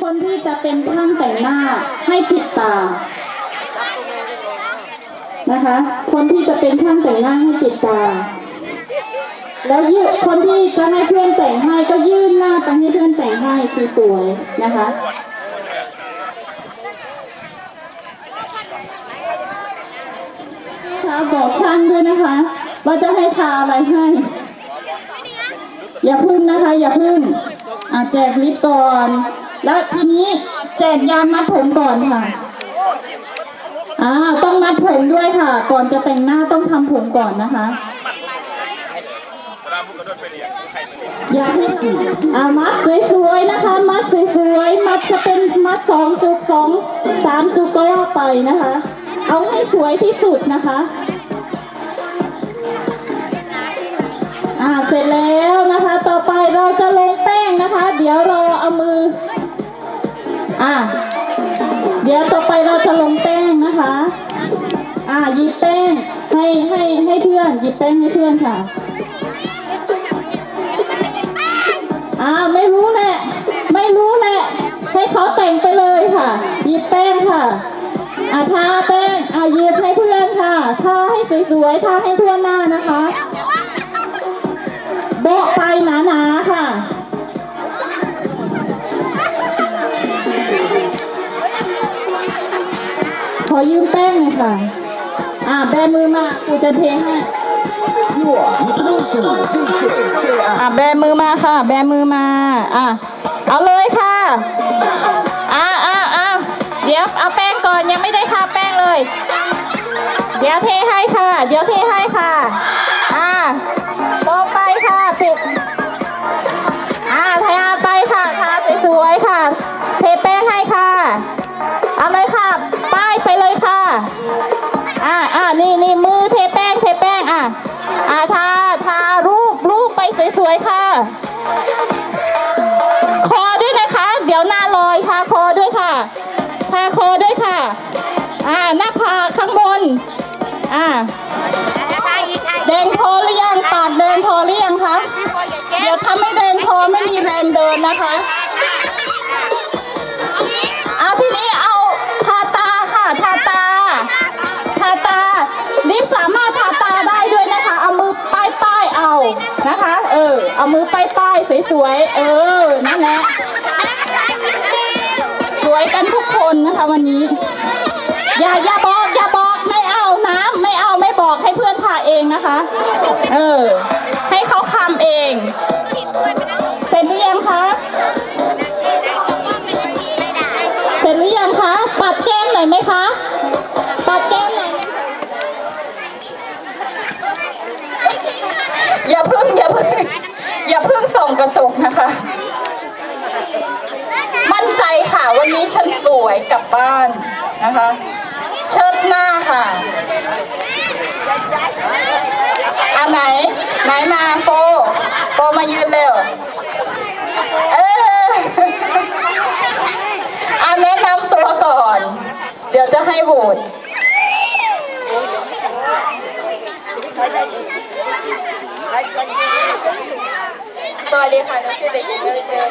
คนที่จะเป็นช่างแต่งหน้าให้ปิดตานะคะ คนที่จะเป็นช่างแต่งหน้าให้ปิดตา แล้วยืคนที่จะให้เพื่อนแต่งให้ก็ยื่นหน้าไปให้เพื่อนแต่งให้คือสวยนะคะคะบอกช่างด้วยนะคะว่าจะให้ทาอะไรให้ อย่าพึ่งนะคะ อย่าพึ่งอะแจกลิปก่อน แล้วทีนี้แจกยามัดผมก่อนค่ะอ่าต้องมัดผมด้วยค่ะ ก่อนจะแต่งหน้าต้องทำผมก่อนนะคะ อยากให้อ่ามัดสวยๆนะคะ มัดสวยๆมัดจะเป็นมัดสองจุกสองสามจุกก็ว่าไปนะคะ เอาให้สวยที่สุดนะคะอ่าเสร็จแล้วนะคะ ต่อไปเราจะลงแป้งนะคะ เดี๋ยวราเอามือ อ่าเดี๋ยวต่อไปเราจะลงแป้งนะคะ อ่าหยิบแป้งให้ให้ให้เพื่อนหยิบแป้งให้เพื่อนค่ะอ่าไม่รู้แหละไม่รู้แหละให้เขาแต่งไปเลยค่ะหยิบแป้งค่ะอ่าทาแป้งอ่าหยิบให้เพื่อนค่ะทาให้สวยๆทาให้ทั่วหน้านะคะโบะไปหนาๆค่ะ อยืมแป้งหน่อยค่ะ อ่าแบมือมากูจะเทให้อ่าแบมือมาค่ะ แบมือมาอ่าเอาเลยค่ะอ่าอ่าอ่าเดี๋ยวเอาแป้งก่อนยังไม่ได้ทาแป้งเลย เดี๋ยวเทให้ค่ะ เดี๋ยวเทให้ค่ะ อด้วยค่ะ อ่าหน้าผากข้างบน อ่าแดงพอหรือยังปากแดงพอหรือยังคะเดี๋ยวถ้าไม่แดงพอไม่มีแรงเดินนะคะเอาทีนี้เอาทาตาค่ะทาตาทาตาลิปสามารถทาตาได้ด้วยนะคะ เอามือป้ายป้ายๆเอานะคะ เออ เอามือป้ายป้ายๆสวยๆเออนั่นแหละสวยกั นนะคะวันนี้ อย่าอย่าบอกอย่าบอกไม่เอาน้ำไม่เอาไม่บอกให้เพื่อนทาเองนะคะ เออ ให้เขาคำเองเสร็จหรือยังคะเสร็จหรือยังคะปัดแก้มหน่อยไหมคะปัดแก้มหน่อยอย่าพึ่งอย่าพึ่งอย่าพึ่งส่องกระจกนะคะ มั่นใจค่ะ วันนี้ ฉันสวยกลับบ้านนะคะ เชิดหน้าค่ะอันไหน ไหนมาโฟโฟมายืนเร็วเอออันแนะนำตัวก่อน เดี๋ยวจะให้โหวตสวัสดีค่ะหนูชื่อเด็กหญิงเลิศเลิศ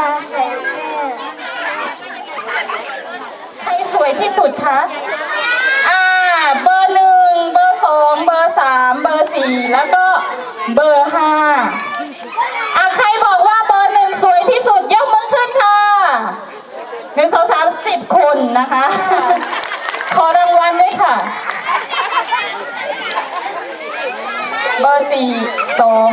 าดาแสงเทพใครสวยที่สุดคะอ่าเบอร์หนึ่งเบอร์สองเบอร์สามเบอร์สี่แล้วก็เบอร์ห้าอะใครบอกว่าเบอร์หนึ่งสวยที่สุดยกมือขึ้นค่ะหนึ่งสองสามสิบคนนะคะ ขอรางวัลด้วยค่ะ เบอร์สี่สอง